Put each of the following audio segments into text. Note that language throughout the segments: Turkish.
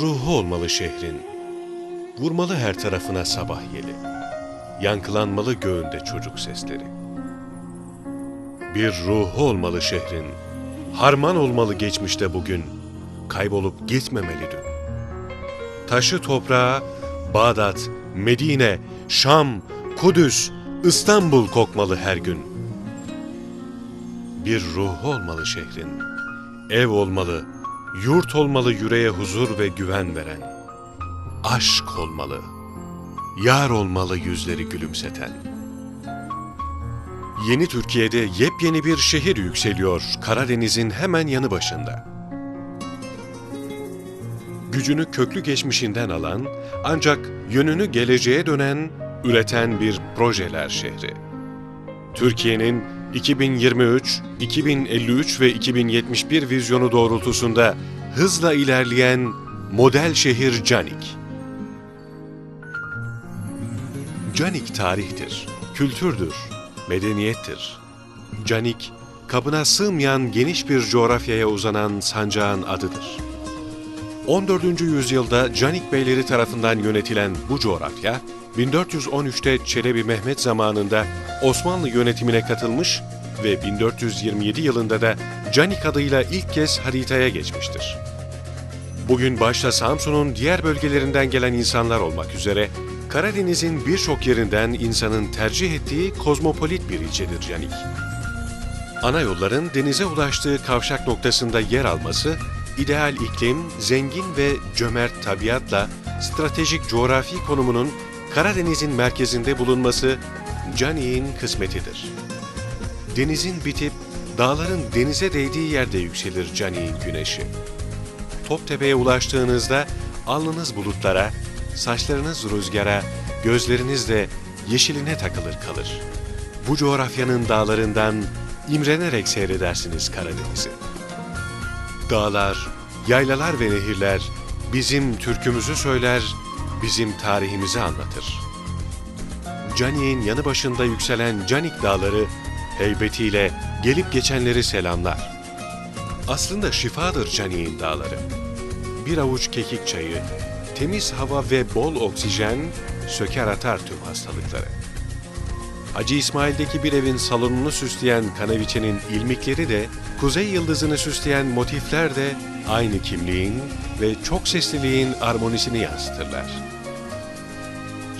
Ruhu olmalı şehrin. Vurmalı her tarafına sabah yeli. Yankılanmalı göğünde çocuk sesleri. Bir ruhu olmalı şehrin. Harman olmalı geçmişte bugün. Kaybolup gitmemeli dün. Taşı toprağa Bağdat, Medine, Şam, Kudüs, İstanbul kokmalı her gün. Bir ruhu olmalı şehrin. Ev olmalı, yurt olmalı yüreğe huzur ve güven veren. Aşk olmalı, yar olmalı yüzleri gülümseten. Yeni Türkiye'de yepyeni bir şehir yükseliyor Karadeniz'in hemen yanı başında. Gücünü köklü geçmişinden alan ancak yönünü geleceğe dönen, üreten bir projeler şehri. Türkiye'nin 2023, 2053 ve 2071 vizyonu doğrultusunda hızla ilerleyen model şehir Canik. Canik tarihtir, kültürdür, medeniyettir. Canik, kabına sığmayan geniş bir coğrafyaya uzanan sancağın adıdır. 14. yüzyılda Canik beyleri tarafından yönetilen bu coğrafya, 1413'te Çelebi Mehmet zamanında Osmanlı yönetimine katılmış ve 1427 yılında da Canik adıyla ilk kez haritaya geçmiştir. Bugün başta Samsun'un diğer bölgelerinden gelen insanlar olmak üzere Karadeniz'in birçok yerinden insanın tercih ettiği kozmopolit bir ilçedir Canik. Ana yolların denize ulaştığı kavşak noktasında yer alması, ideal iklim, zengin ve cömert tabiatla stratejik coğrafi konumunun Karadeniz'in merkezinde bulunması Canik'in kısmetidir. Denizin bitip dağların denize değdiği yerde yükselir Canik'in güneşi. Toptepe'ye ulaştığınızda alnınız bulutlara, saçlarınız rüzgara, gözleriniz de yeşiline takılır kalır. Bu coğrafyanın dağlarından imrenerek seyredersiniz Karadeniz'i. Dağlar, yaylalar ve nehirler bizim türkümüzü söyler, bizim tarihimizi anlatır. Canik'in yanı başında yükselen Canik dağları heybetiyle gelip geçenleri selamlar. Aslında şifadır Canik'in dağları. Bir avuç kekik çayı, temiz hava ve bol oksijen söker atar tüm hastalıkları. Hacı İsmail'deki bir evin salonunu süsleyen kanaviçenin ilmikleri de, kuzey yıldızını süsleyen motifler de aynı kimliğin ve çok sesliliğin armonisini yansıtırlar.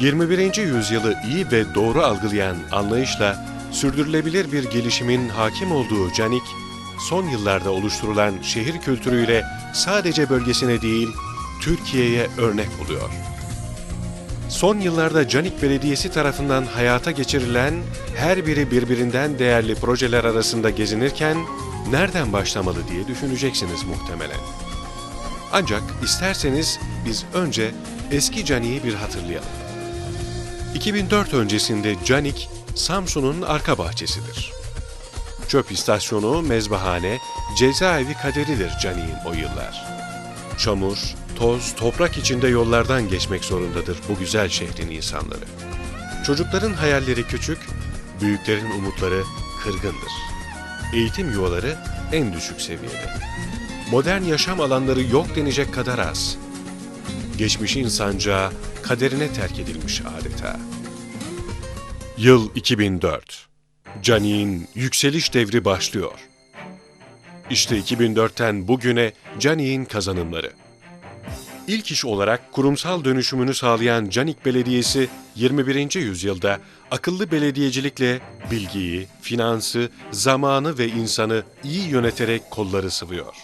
21. yüzyılı iyi ve doğru algılayan anlayışla sürdürülebilir bir gelişimin hakim olduğu Canik, son yıllarda oluşturulan şehir kültürüyle sadece bölgesine değil, Türkiye'ye örnek oluyor. Son yıllarda Canik Belediyesi tarafından hayata geçirilen her biri birbirinden değerli projeler arasında gezinirken nereden başlamalı diye düşüneceksiniz muhtemelen. Ancak isterseniz biz önce eski Canik'i bir hatırlayalım. 2004 öncesinde Canik, Samsun'un arka bahçesidir. Çöp istasyonu, mezbahane, cezaevi kaderidir Canik'in o yıllar. Çamur, toz, toprak içinde yollardan geçmek zorundadır bu güzel şehrin insanları. Çocukların hayalleri küçük, büyüklerin umutları kırgındır. Eğitim yuvaları en düşük seviyede. Modern yaşam alanları yok denecek kadar az. Geçmişin sancağı kaderine terk edilmiş adeta. Yıl 2004. Canik'in yükseliş devri başlıyor. İşte 2004'ten bugüne Canik'in kazanımları. İlk iş olarak kurumsal dönüşümünü sağlayan Canik Belediyesi 21. yüzyılda akıllı belediyecilikle bilgiyi, finansı, zamanı ve insanı iyi yöneterek kolları sıvıyor.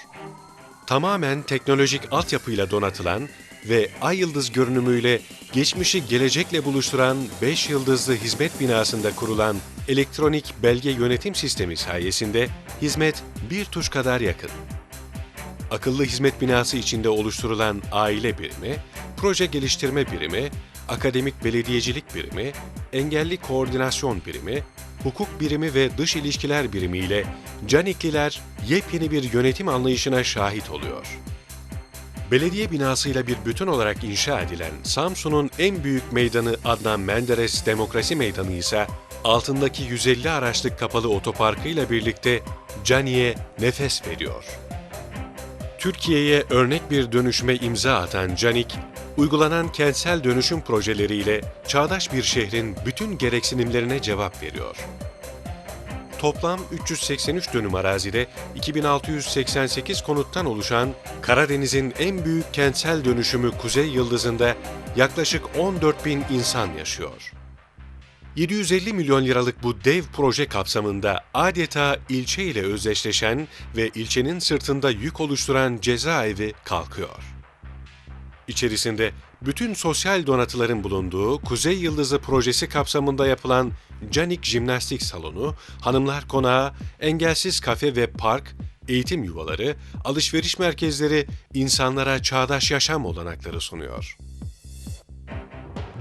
Tamamen teknolojik altyapıyla donatılan ve ay yıldız görünümüyle geçmişi gelecekle buluşturan 5 yıldızlı hizmet binasında kurulan elektronik belge yönetim sistemi sayesinde hizmet bir tuş kadar yakın. Akıllı hizmet binası içinde oluşturulan aile birimi, proje geliştirme birimi, akademik belediyecilik birimi, engelli koordinasyon birimi, hukuk birimi ve dış ilişkiler birimi ile Canikliler yepyeni bir yönetim anlayışına şahit oluyor. Belediye binasıyla bir bütün olarak inşa edilen Samsun'un en büyük meydanı Adnan Menderes Demokrasi Meydanı ise altındaki 150 araçlık kapalı otoparkıyla birlikte Canik'e nefes veriyor. Türkiye'ye örnek bir dönüşüme imza atan Canik, uygulanan kentsel dönüşüm projeleriyle çağdaş bir şehrin bütün gereksinimlerine cevap veriyor. Toplam 383 dönüm arazide 2688 konuttan oluşan Karadeniz'in en büyük kentsel dönüşümü Kuzey Yıldızı'nda yaklaşık 14 bin insan yaşıyor. 750 milyon liralık bu dev proje kapsamında adeta ilçe ile özdeşleşen ve ilçenin sırtında yük oluşturan cezaevi kalkıyor. İçerisinde bütün sosyal donatıların bulunduğu Kuzey Yıldızı projesi kapsamında yapılan Canik Jimnastik Salonu, Hanımlar Konağı, Engelsiz Kafe ve Park, eğitim yuvaları, alışveriş merkezleri insanlara çağdaş yaşam olanakları sunuyor.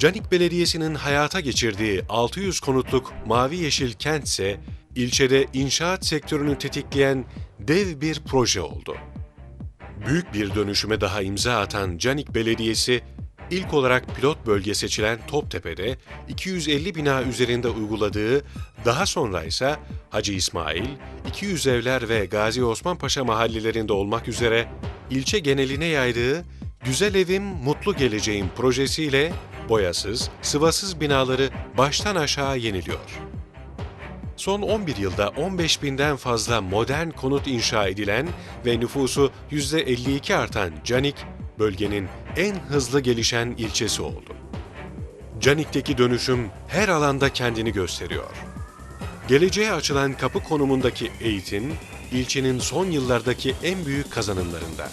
Canik Belediyesi'nin hayata geçirdiği 600 konutluk Mavi Yeşil Kent ise ilçede inşaat sektörünü tetikleyen dev bir proje oldu. Büyük bir dönüşüme daha imza atan Canik Belediyesi, ilk olarak pilot bölge seçilen Toptepe'de 250 bina üzerinde uyguladığı, daha sonra ise Hacı İsmail, 200 evler ve Gazi Osman Paşa mahallelerinde olmak üzere ilçe geneline yaydığı Güzel Evim Mutlu Geleceğim projesiyle boyasız, sıvasız binaları baştan aşağı yeniliyor. Son 11 yılda 15 binden fazla modern konut inşa edilen ve nüfusu %52 artan Canik, bölgenin en hızlı gelişen ilçesi oldu. Canik'teki dönüşüm her alanda kendini gösteriyor. Geleceğe açılan kapı konumundaki eğitim, ilçenin son yıllardaki en büyük kazanımlarından.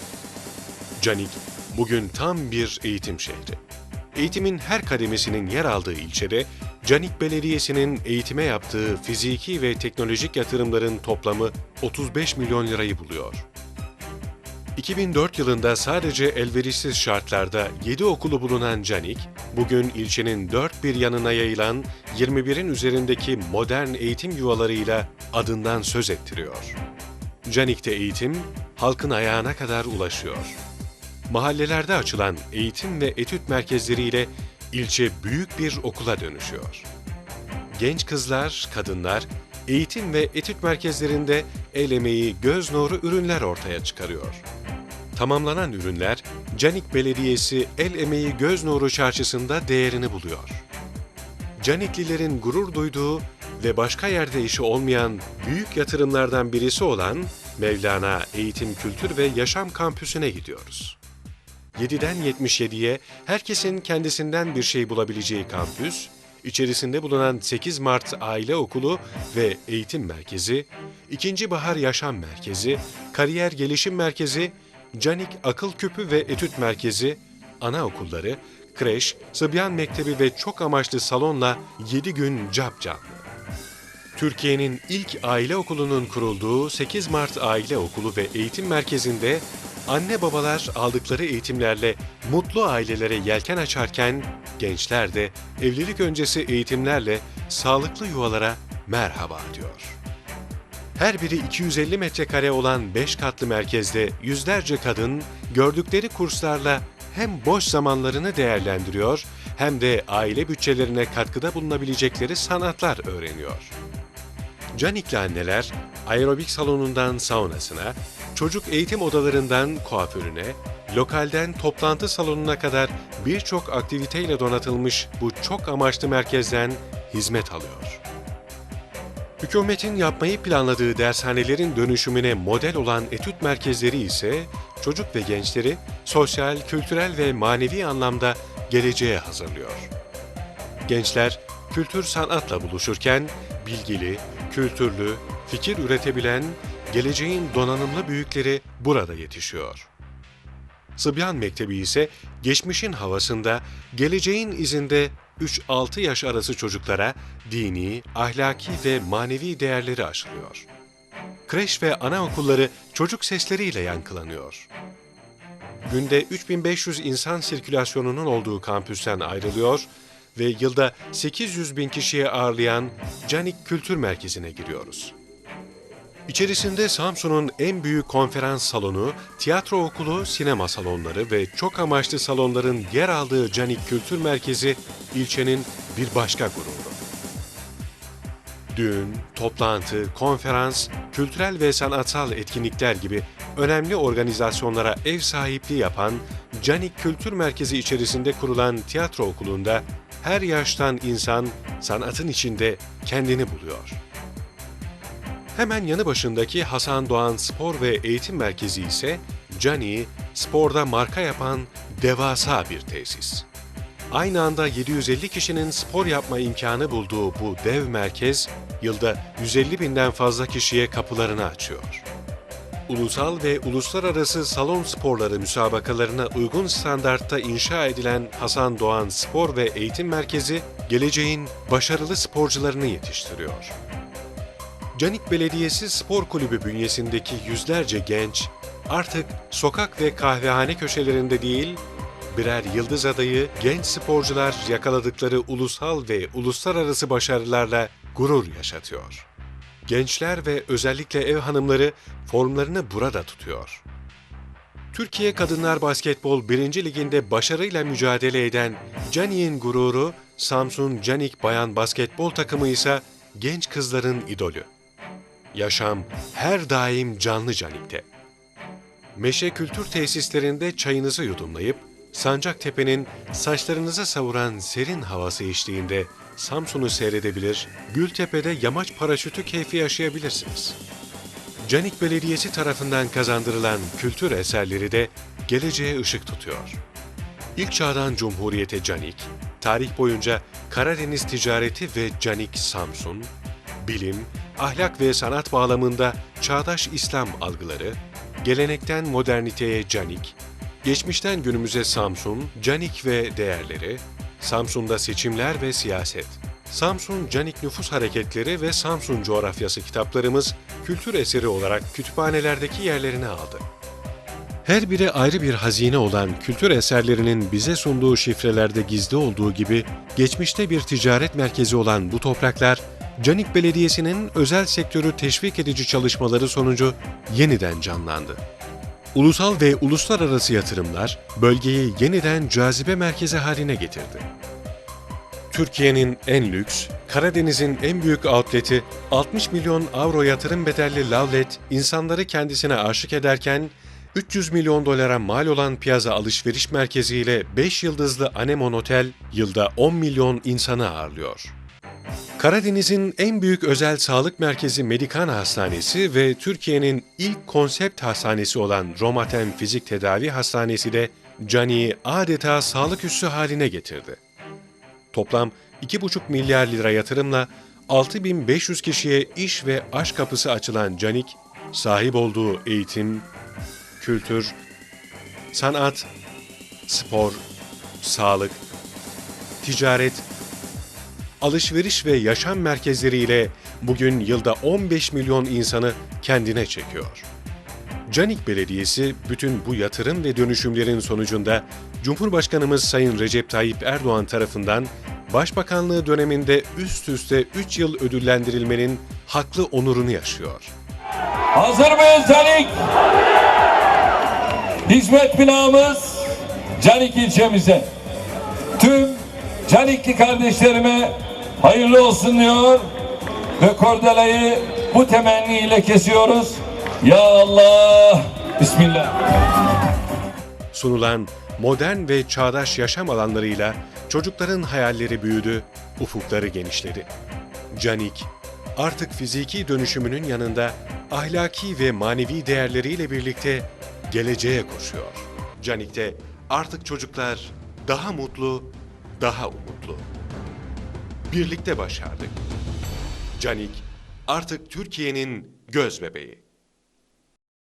Canik, bugün tam bir eğitim şehri. Eğitimin her kademesinin yer aldığı ilçede, Canik Belediyesi'nin eğitime yaptığı fiziki ve teknolojik yatırımların toplamı 35 milyon lirayı buluyor. 2004 yılında sadece elverişsiz şartlarda 7 okulu bulunan Canik, bugün ilçenin dört bir yanına yayılan 21'in üzerindeki modern eğitim yuvalarıyla adından söz ettiriyor. Canik'te eğitim, halkın ayağına kadar ulaşıyor. Mahallelerde açılan eğitim ve etüt merkezleriyle ilçe büyük bir okula dönüşüyor. Genç kızlar, kadınlar eğitim ve etüt merkezlerinde el emeği, göz nuru ürünler ortaya çıkarıyor. Tamamlanan ürünler Canik Belediyesi El Emeği Göz Nuru Çarşısı'nda değerini buluyor. Caniklilerin gurur duyduğu ve başka yerde işi olmayan büyük yatırımlardan birisi olan Mevlana Eğitim Kültür ve Yaşam Kampüsü'ne gidiyoruz. 7'den 77'ye herkesin kendisinden bir şey bulabileceği kampüs, içerisinde bulunan 8 Mart Aile Okulu ve Eğitim Merkezi, 2. Bahar Yaşam Merkezi, Kariyer Gelişim Merkezi, Canik Akıl Küpü ve Etüt Merkezi, anaokulları, kreş, Sıbyan Mektebi ve çok amaçlı salonla 7 gün cap canlı. Türkiye'nin ilk aile okulunun kurulduğu 8 Mart Aile Okulu ve Eğitim Merkezi'nde anne babalar aldıkları eğitimlerle mutlu ailelere yelken açarken gençler de evlilik öncesi eğitimlerle sağlıklı yuvalara merhaba diyor. Her biri 250 metrekare olan 5 katlı merkezde yüzlerce kadın gördükleri kurslarla hem boş zamanlarını değerlendiriyor hem de aile bütçelerine katkıda bulunabilecekleri sanatlar öğreniyor. Canikli anneler aerobik salonundan saunasına, çocuk eğitim odalarından kuaförüne, lokalden toplantı salonuna kadar birçok aktiviteyle donatılmış bu çok amaçlı merkezden hizmet alıyor. Hükümetin yapmayı planladığı dershanelerin dönüşümüne model olan etüt merkezleri ise çocuk ve gençleri sosyal, kültürel ve manevi anlamda geleceğe hazırlıyor. Gençler kültür sanatla buluşurken bilgili, kültürlü, fikir üretebilen, geleceğin donanımlı büyükleri burada yetişiyor. Sıbyan Mektebi ise geçmişin havasında, geleceğin izinde 3-6 yaş arası çocuklara dini, ahlaki ve manevi değerleri aşılıyor. Kreş ve anaokulları çocuk sesleriyle yankılanıyor. Günde 3500 insan sirkülasyonunun olduğu kampüsten ayrılıyor ve yılda 800 bin kişiye ağırlayan Canik Kültür Merkezi'ne giriyoruz. İçerisinde Samsun'un en büyük konferans salonu, tiyatro okulu, sinema salonları ve çok amaçlı salonların yer aldığı Canik Kültür Merkezi ilçenin bir başka gururu. Düğün, toplantı, konferans, kültürel ve sanatsal etkinlikler gibi önemli organizasyonlara ev sahipliği yapan Canik Kültür Merkezi içerisinde kurulan tiyatro okulunda her yaştan insan sanatın içinde kendini buluyor. Hemen yanı başındaki Hasan Doğan Spor ve Eğitim Merkezi ise Cani, sporda marka yapan devasa bir tesis. Aynı anda 750 kişinin spor yapma imkanı bulduğu bu dev merkez, yılda 150 binden fazla kişiye kapılarını açıyor. Ulusal ve uluslararası salon sporları müsabakalarına uygun standartta inşa edilen Hasan Doğan Spor ve Eğitim Merkezi, geleceğin başarılı sporcularını yetiştiriyor. Canik Belediyesi Spor Kulübü bünyesindeki yüzlerce genç artık sokak ve kahvehane köşelerinde değil, birer yıldız adayı genç sporcular yakaladıkları ulusal ve uluslararası başarılarla gurur yaşatıyor. Gençler ve özellikle ev hanımları formlarını burada tutuyor. Türkiye Kadınlar Basketbol 1. Liginde başarıyla mücadele eden Canik'in gururu, Samsun Canik Bayan Basketbol takımı ise genç kızların idolü. Yaşam her daim canlı Canik'te. Meşe Kültür Tesislerinde çayınızı yudumlayıp, Sancaktepe'nin saçlarınıza savuran serin havası eşliğinde Samsun'u seyredebilir, Gültepe'de yamaç paraşütü keyfi yaşayabilirsiniz. Canik Belediyesi tarafından kazandırılan kültür eserleri de geleceğe ışık tutuyor. İlk çağdan Cumhuriyete Canik, tarih boyunca Karadeniz ticareti ve Canik Samsun, bilim, ahlak ve sanat bağlamında çağdaş İslam algıları, gelenekten moderniteye Canik, geçmişten günümüze Samsun, Canik ve değerleri, Samsun'da seçimler ve siyaset, Samsun Canik Nüfus Hareketleri ve Samsun Coğrafyası kitaplarımız kültür eseri olarak kütüphanelerdeki yerlerini aldı. Her biri ayrı bir hazine olan kültür eserlerinin bize sunduğu şifrelerde gizli olduğu gibi geçmişte bir ticaret merkezi olan bu topraklar, Canik Belediyesi'nin özel sektörü teşvik edici çalışmaları sonucu yeniden canlandı. Ulusal ve uluslararası yatırımlar bölgeyi yeniden cazibe merkezi haline getirdi. Türkiye'nin en lüks, Karadeniz'in en büyük outleti 60 milyon avro yatırım bedelli Lavlet insanları kendisine aşık ederken 300 milyon dolara mal olan Piazza Alışveriş Merkezi ile 5 yıldızlı Anemon Otel yılda 10 milyon insanı ağırlıyor. Karadeniz'in en büyük özel sağlık merkezi Medikana Hastanesi ve Türkiye'nin ilk konsept hastanesi olan Romaten Fizik Tedavi Hastanesi de Cani'yi adeta sağlık üssü haline getirdi. Toplam 2,5 milyar lira yatırımla 6500 kişiye iş ve aş kapısı açılan Canik, sahip olduğu eğitim, kültür, sanat, spor, sağlık, ticaret, alışveriş ve yaşam merkezleriyle bugün yılda 15 milyon insanı kendine çekiyor. Canik Belediyesi bütün bu yatırım ve dönüşümlerin sonucunda Cumhurbaşkanımız Sayın Recep Tayyip Erdoğan tarafından Başbakanlığı döneminde üst üste 3 yıl ödüllendirilmenin haklı onurunu yaşıyor. Hazır mıyız Canik? Hizmet binamız Canik ilçemize. Tüm Canikli kardeşlerime hayırlı olsun diyor ve kordelayı bu temenniyle kesiyoruz. Ya Allah, Bismillah. Sunulan modern ve çağdaş yaşam alanlarıyla çocukların hayalleri büyüdü, ufukları genişledi. Canik, artık fiziki dönüşümünün yanında ahlaki ve manevi değerleriyle birlikte geleceğe koşuyor. Canik'te artık çocuklar daha mutlu, daha umutlu. Birlikte başardık. Canik artık Türkiye'nin göz bebeği.